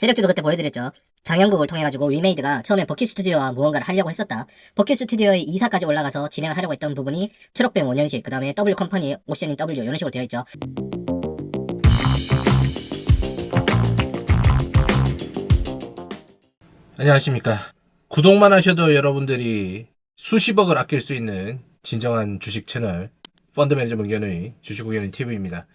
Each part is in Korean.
세력주도 그때 보여드렸죠. 장영국을 통해 가지고 위메이드가 처음에 버킷 스튜디오와 무언가를 하려고 했었다. 버킷 스튜디오의 이사까지 올라가서 진행을 하려고 했던 부분이 트럭뱀 원형식, 그 다음에 W 컴퍼니, 오션인 W 이런 식으로 되어 있죠. 안녕하십니까. 구독만 하셔도 여러분들이 수십억을 아낄 수 있는 진정한 주식 채널 펀드 매니저 문견의 주식구견의 TV입니다.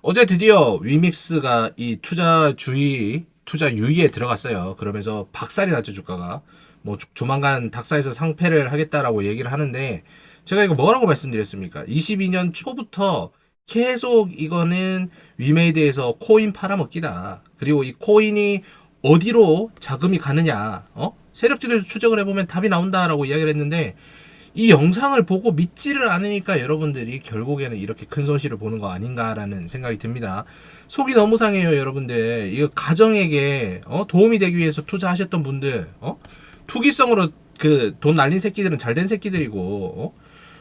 어제 드디어 위믹스가 이 투자주의, 투자 유의에 들어갔어요. 그러면서 박살이 났죠, 주가가. 뭐 조- 조만간 닥사에서 상패를 하겠다라고 얘기를 하는데 제가 이거 뭐라고 말씀드렸습니까? 22년 초부터 계속 이거는 위메이드에서 코인 팔아먹기다. 그리고 이 코인이 어디로 자금이 가느냐, 어? 세력지를 추적을 해보면 답이 나온다라고 이야기를 했는데, 이 영상을 보고 믿지를 않으니까 여러분들이 결국에는 이렇게 큰 손실을 보는 거 아닌가라는 생각이 듭니다. 속이 너무 상해요, 여러분들. 이거 가정에게, 어? 도움이 되기 위해서 투자하셨던 분들, 어? 투기성으로 그 돈 날린 새끼들은 잘 된 새끼들이고, 어?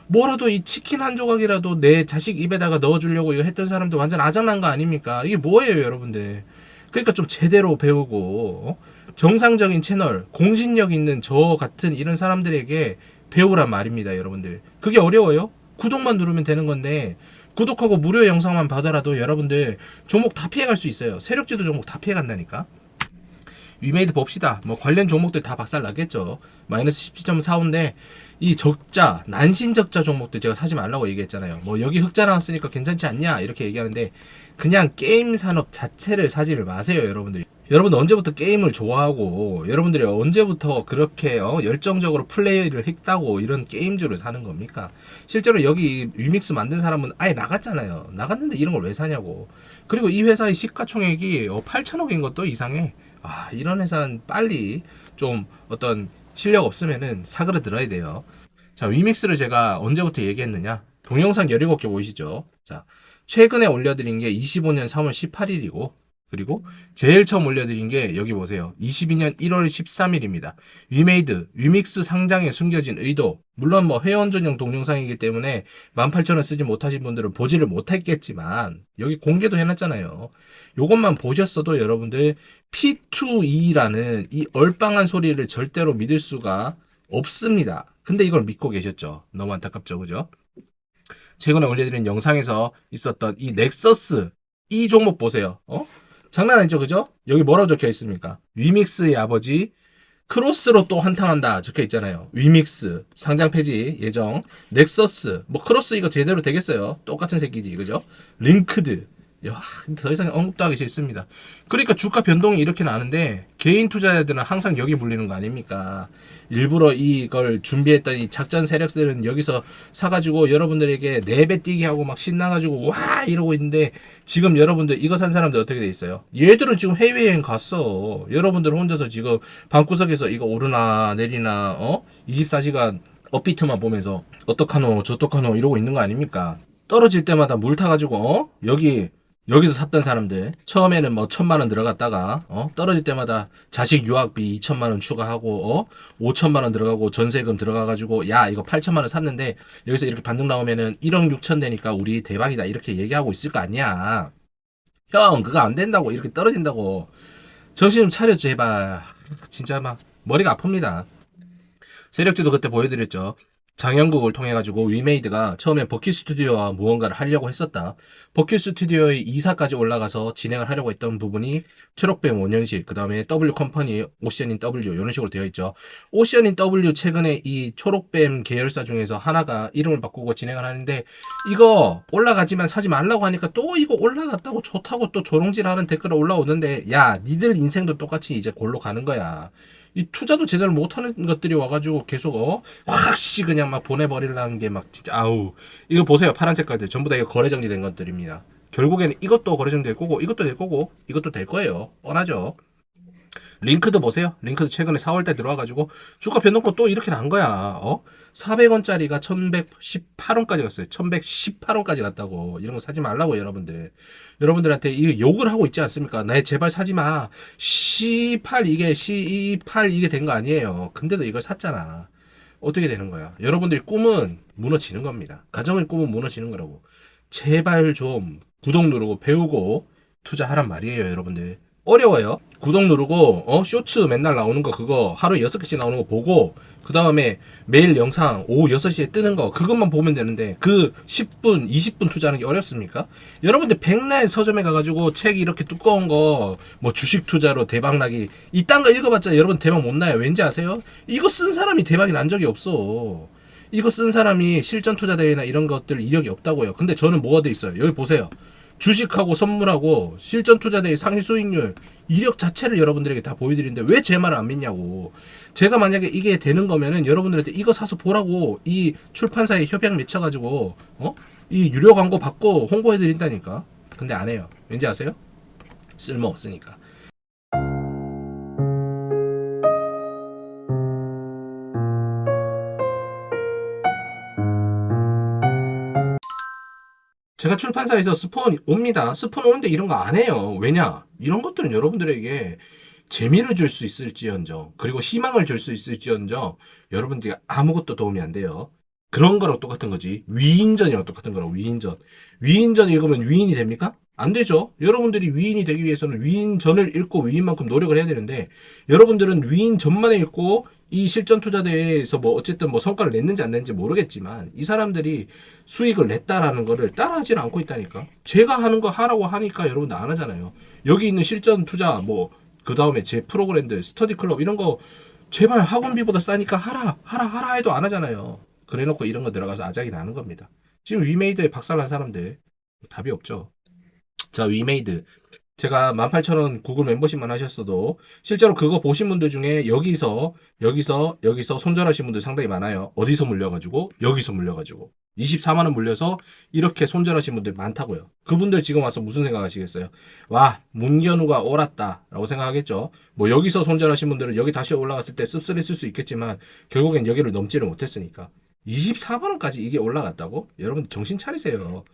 뭐라도 이 치킨 한 조각이라도 내 자식 입에다가 넣어주려고 이거 했던 사람들 완전 아장난 거 아닙니까? 이게 뭐예요, 여러분들? 그러니까 좀 제대로 배우고 어? 정상적인 채널, 공신력 있는 저 같은 이런 사람들에게 배우란 말입니다, 여러분들. 그게 어려워요? 구독만 누르면 되는 건데 구독하고 무료 영상만 받아라도 여러분들 종목 다 피해갈 수 있어요. 세력지도 종목 다 피해간다니까. 위메이드 봅시다. 뭐 관련 종목들 다 박살 나겠죠. 마이너스 17.45인데 이 적자, 난신 적자 종목들 제가 사지 말라고 얘기했잖아요. 뭐 여기 흑자 나왔으니까 괜찮지 않냐 이렇게 얘기하는데 그냥 게임 산업 자체를 사지를 마세요, 여러분들. 여러분 언제부터 게임을 좋아하고 여러분들이 언제부터 그렇게 어, 열정적으로 플레이를 했다고 이런 게임주를 사는 겁니까? 실제로 여기 위믹스 만든 사람은 아예 나갔잖아요. 나갔는데 이런 걸 왜 사냐고. 그리고 이 회사의 시가총액이 어, 8천억인 것도 이상해. 아, 이런 회사는 빨리 좀 어떤 실력 없으면은 사그러 들어야 돼요. 자, 위믹스를 제가 언제부터 얘기했느냐? 동영상 17개 보이시죠? 자, 최근에 올려드린 게 25년 3월 18일이고, 그리고 제일 처음 올려드린 게 여기 보세요. 22년 1월 13일입니다. 위메이드, 위믹스 상장에 숨겨진 의도. 물론 뭐 회원 전용 동영상이기 때문에 18,000원 쓰지 못하신 분들은 보지를 못했겠지만, 여기 공개도 해놨잖아요. 요것만 보셨어도 여러분들 P2E라는 이 얼빵한 소리를 절대로 믿을 수가 없습니다. 근데 이걸 믿고 계셨죠. 너무 안타깝죠. 그죠? 최근에 올려드린 영상에서 있었던 이 넥서스 이 종목 보세요. 어? 장난 아니죠. 그죠? 여기 뭐라고 적혀 있습니까? 위믹스의 아버지 크로스로 또 한탕한다 적혀 있잖아요. 위믹스 상장 폐지 예정 넥서스 뭐 크로스 이거 제대로 되겠어요. 똑같은 새끼지 그죠? 링크드 야, 더 이상 언급도 하기 싫습니다. 그러니까 주가 변동이 이렇게 나는데 개인 투자자들은 항상 여기 물리는 거 아닙니까? 일부러 이걸 준비했던 이 작전 세력들은 여기서 사가지고 여러분들에게 네배 뛰게 하고 막 신나가지고 와 이러고 있는데 지금 여러분들 이거 산 사람들 어떻게 돼 있어요? 얘들은 지금 해외여행 갔어. 여러분들 혼자서 지금 방구석에서 이거 오르나 내리나 어? 24시간 업비트만 보면서 어떡하노 저떡하노 이러고 있는 거 아닙니까? 떨어질 때마다 물 타가지고 어? 여기 여기서 샀던 사람들 처음에는 뭐 천만 원 들어갔다가 어 떨어질 때마다 자식 유학비 이천만 원 추가하고 어 오천만 원 들어가고 전세금 들어가 가지고 야 이거 팔천만 원 샀는데 여기서 이렇게 반등 나오면은 1억 6천 되니까 우리 대박이다 이렇게 얘기하고 있을 거 아니야. 형 그거 안 된다고 이렇게 떨어진다고. 정신 좀 차려 제발 진짜 막 머리가 아픕니다. 세력지도 그때 보여드렸죠 장영국을 통해 가지고 위메이드가 처음에 버킷 스튜디오와 무언가를 하려고 했었다. 버킷 스튜디오의 이사까지 올라가서 진행을 하려고 했던 부분이 트럭뱀 원형식, 그 다음에 W 컴퍼니 오션인 W 이런 식으로 되어 있죠. 오션인 W 최근에 이 초록뱀 계열사 중에서 하나가 이름을 바꾸고 진행을 하는데 이거 올라가지만 사지 말라고 하니까 또 이거 올라갔다고 좋다고 또 조롱질하는 댓글 올라오는데 야 니들 인생도 똑같이 이제 골로 가는 거야. 이 투자도 제대로 못하는 것들이 와가지고 계속 어 확씨 그냥 막 보내버리려는 게 막 진짜 아우. 이거 보세요. 파란 색깔들. 전부 다 이거 거래 정지된 것들입니다. 결국에는 이것도 거래 정지될 거고 이것도 될 거고 이것도 될 거예요. 뻔하죠. 링크드 보세요. 링크드 최근에 4월달 들어와가지고 주가 변동권 또 이렇게 난 거야. 어 400원짜리가 1118원까지 갔어요 1118원까지 갔다고 이런 거 사지 말라고 여러분들 여러분들한테 이 욕을 하고 있지 않습니까? 나 제발 사지 마. C8 이게 C8 이게 된 거 아니에요. 근데도 이걸 샀잖아. 어떻게 되는 거야? 여러분들의 꿈은 무너지는 겁니다. 가정의 꿈은 무너지는 거라고. 제발 좀 구독 누르고 배우고 투자하란 말이에요, 여러분들. 어려워요. 구독 누르고 어 쇼츠 맨날 나오는 거 그거 하루에 6개씩 나오는 거 보고 그 다음에 매일 영상 오후 6시에 뜨는 거 그것만 보면 되는데 그 10분 20분 투자하는 게 어렵습니까? 여러분들 백날 서점에 가가지고 책 이렇게 두꺼운 거 뭐 주식 투자로 대박 나기 이딴 거 읽어봤자 여러분 대박 못 나요. 왠지 아세요? 이거 쓴 사람이 대박이 난 적이 없어. 이거 쓴 사람이 실전 투자 대회나 이런 것들 이력이 없다고요. 근데 저는 뭐가 돼 있어요? 여기 보세요 주식하고 선물하고 실전 투자 대회 상위 수익률 이력 자체를 여러분들에게 다 보여드리는데 왜 제 말을 안 믿냐고. 제가 만약에 이게 되는 거면은 여러분들한테 이거 사서 보라고 이 출판사에 협약 맺혀가지고 어? 이 유료 광고 받고 홍보해드린다니까. 근데 안 해요. 왠지 아세요? 쓸모 없으니까. 제가 출판사에서 스폰 옵니다. 스폰 오는데 이런 거 안 해요. 왜냐? 이런 것들은 여러분들에게 재미를 줄 수 있을지언정, 그리고 희망을 줄 수 있을지언정, 여러분들이 아무것도 도움이 안 돼요. 그런 거랑 똑같은 거지. 위인전이랑 똑같은 거랑 위인전. 위인전 읽으면 위인이 됩니까? 안 되죠. 여러분들이 위인이 되기 위해서는 위인전을 읽고 위인만큼 노력을 해야 되는데, 여러분들은 위인전만 읽고 이 실전 투자 대회에서 뭐 어쨌든 뭐 성과를 냈는지 안 냈는지 모르겠지만 이 사람들이 수익을 냈다라는 거를 따라하지는 않고 있다니까. 제가 하는 거 하라고 하니까 여러분들 안 하잖아요. 여기 있는 실전 투자 뭐 그 다음에 제 프로그램들 스터디 클럽 이런 거 제발 학원비보다 싸니까 하라 하라 하라 해도 안 하잖아요. 그래놓고 이런 거 들어가서 아작이 나는 겁니다. 지금 위메이드에 박살난 사람들 답이 없죠. 자 위메이드 제가 18,000원 구글 멤버십만 하셨어도 실제로 그거 보신 분들 중에 여기서 여기서 여기서 손절하신 분들 상당히 많아요. 어디서 물려가지고 여기서 물려가지고 24만 원 물려서 이렇게 손절하신 분들 많다고요. 그분들 지금 와서 무슨 생각하시겠어요? 와 문견우가 옳았다라고 생각하겠죠. 뭐 여기서 손절하신 분들은 여기 다시 올라갔을 때 씁쓸했을 수 있겠지만 결국엔 여기를 넘지를 못했으니까 24만 원까지 이게 올라갔다고? 여러분 정신 차리세요.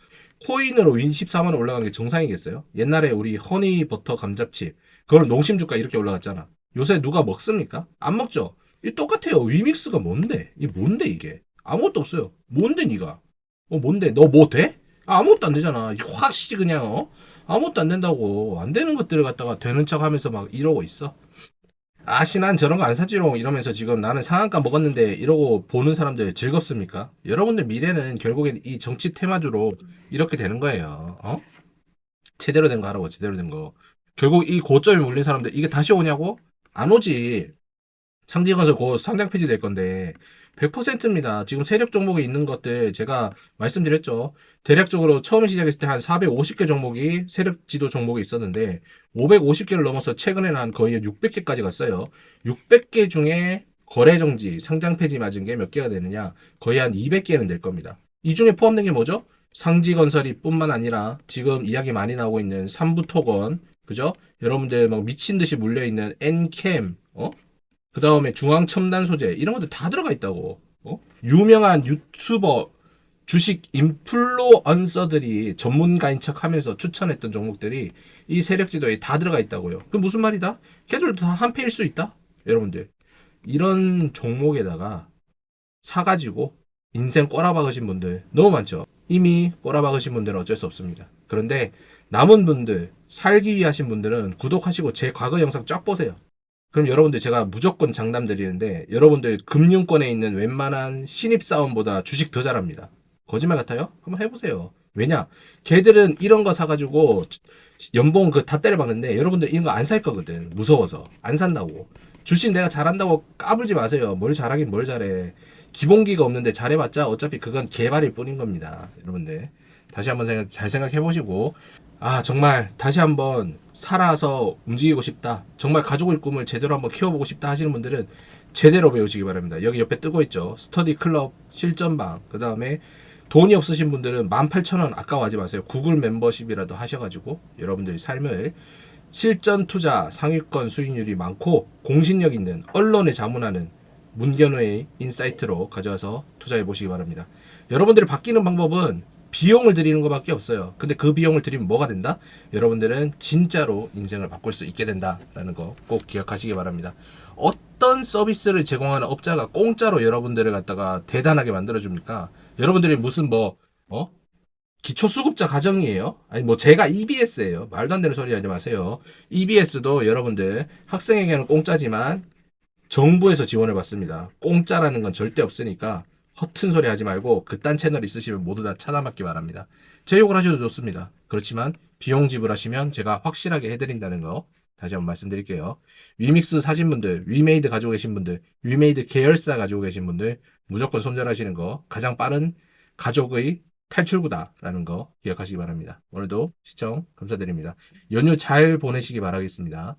코인으로 24만 원 올라간 게 정상이겠어요? 옛날에 우리 허니 버터 감자칩 그걸 농심주가 이렇게 올라갔잖아. 요새 누가 먹습니까? 안 먹죠. 이 똑같아요. 위믹스가 뭔데? 이 뭔데 이게? 아무것도 없어요. 뭔데 니가? 어 뭔데? 너 뭐 돼? 아, 아무것도 안 되잖아. 확실히 그냥 어? 아무것도 안 된다고 안 되는 것들을 갖다가 되는 척하면서 막 이러고 있어. 아씨 난 저런 거 안 사지롱 이러면서 지금 나는 상한가 먹었는데 이러고 보는 사람들 즐겁습니까? 여러분들 미래는 결국엔 이 정치 테마주로 이렇게 되는 거예요. 어? 제대로 된 거 하라고 제대로 된 거. 결국 이 고점에 물린 사람들 이게 다시 오냐고? 안 오지. 상지건설 곧 상장 폐지될 건데 100%입니다. 지금 세력 종목에 있는 것들 제가 말씀드렸죠. 대략적으로 처음 시작했을 때 한 450개 종목이 세력 지도 종목에 있었는데 550개를 넘어서 최근에는 한 거의 600개까지 갔어요. 600개 중에 거래 정지, 상장 폐지 맞은 게 몇 개가 되느냐? 거의 한 200개는 될 겁니다. 이 중에 포함된 게 뭐죠? 상지건설이 뿐만 아니라 지금 이야기 많이 나오고 있는 삼부토건, 그죠? 여러분들 막 미친 듯이 물려 있는 엔캠, 어? 그 다음에 중앙 첨단 소재 이런 것들 다 들어가 있다고. 어? 유명한 유튜버 주식 인플루언서들이 전문가인 척하면서 추천했던 종목들이 이 세력 지도에 다 들어가 있다고요. 그 무슨 말이다? 걔들도 다 한패일 수 있다. 여러분들 이런 종목에다가 사가지고 인생 꼬라박으신 분들 너무 많죠. 이미 꼬라박으신 분들은 어쩔 수 없습니다. 그런데 남은 분들 살기 위해 하신 분들은 구독하시고 제 과거 영상 쫙 보세요. 그럼 여러분들 제가 무조건 장담 드리는데 여러분들 금융권에 있는 웬만한 신입사원보다 주식 더 잘합니다. 거짓말 같아요? 한번 해보세요. 왜냐? 걔들은 이런 거 사가지고 연봉 그 다 때려박는데 여러분들 이런 거 안 살 거거든. 무서워서. 안 산다고. 주식 내가 잘한다고 까불지 마세요. 뭘 잘하긴 뭘 잘해. 기본기가 없는데 잘해봤자 어차피 그건 개발일 뿐인 겁니다. 여러분들. 다시 한번 생각, 잘 생각해 보시고 아 정말 다시 한번 살아서 움직이고 싶다. 정말 가족의 꿈을 제대로 한번 키워보고 싶다 하시는 분들은 제대로 배우시기 바랍니다. 여기 옆에 뜨고 있죠. 스터디 클럽 실전방. 그 다음에 돈이 없으신 분들은 18,000원 아까워하지 마세요. 구글 멤버십이라도 하셔가지고 여러분들의 삶을 실전 투자 상위권 수익률이 많고 공신력 있는 언론에 자문하는 문견우의 인사이트로 가져와서 투자해 보시기 바랍니다. 여러분들이 바뀌는 방법은 비용을 들이는 것밖에 없어요. 근데 그 비용을 들이면 뭐가 된다? 여러분들은 진짜로 인생을 바꿀 수 있게 된다라는 거 꼭 기억하시기 바랍니다. 어떤 서비스를 제공하는 업자가 공짜로 여러분들을 갖다가 대단하게 만들어 줍니까? 여러분들이 무슨 뭐 어? 기초수급자 가정이에요. 아니 뭐 제가 EBS예요. 말도 안 되는 소리 하지 마세요. EBS도 여러분들 학생에게는 공짜지만 정부에서 지원을 받습니다. 공짜라는 건 절대 없으니까 허튼 소리 하지 말고 그딴 채널 있으시면 모두 다 차단받기 바랍니다. 제 욕을 하셔도 좋습니다. 그렇지만 비용 지불하시면 제가 확실하게 해드린다는 거 다시 한번 말씀드릴게요. 위믹스 사신 분들, 위메이드 가지고 계신 분들, 위메이드 계열사 가지고 계신 분들 무조건 손절하시는 거 가장 빠른 가족의 탈출구다라는 거 기억하시기 바랍니다. 오늘도 시청 감사드립니다. 연휴 잘 보내시기 바라겠습니다.